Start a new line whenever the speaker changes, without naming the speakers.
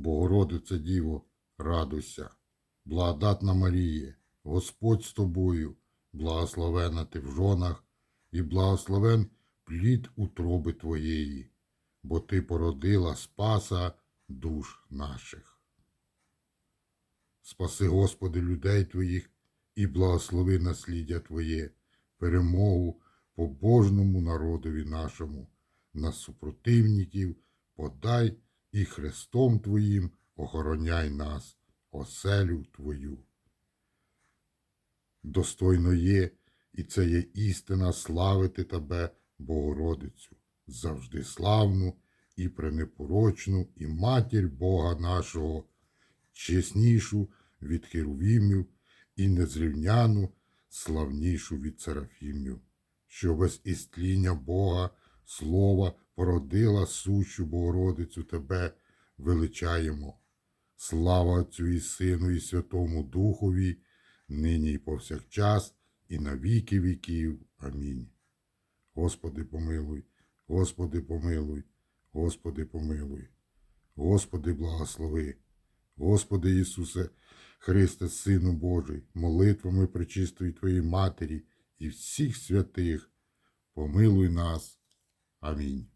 Богородице Діво, радуйся, благодатна Маріє, Господь з тобою, благословена ти в жонах, і благословен плід утроби твоєї, бо ти породила Спаса душ наших. Спаси, Господи, людей Твоїх і благослови насліддя Твоє, перемогу побожному народові нашому, на супротивників подай і Христом Твоїм охороняй нас, оселю Твою. Достойно є, і це є істина славити Тебе, Богородицю, завжди славну і пренепорочну, і матір Бога нашого, чеснішу від херувімів і незрівняну, славнішу від серафімів, що без істління Бога Слова породила сущу Богородицю Тебе величаємо. Слава Отцю і Сину, і Святому Духові, нині і повсякчас, і на віки віків. Амінь. Господи помилуй, Господи помилуй, Господи помилуй, Господи благослови, Господи Ісусе, Христе, Сину Божий, молитвами пречистої Твоєї Матері і всіх святих, помилуй нас. Амінь.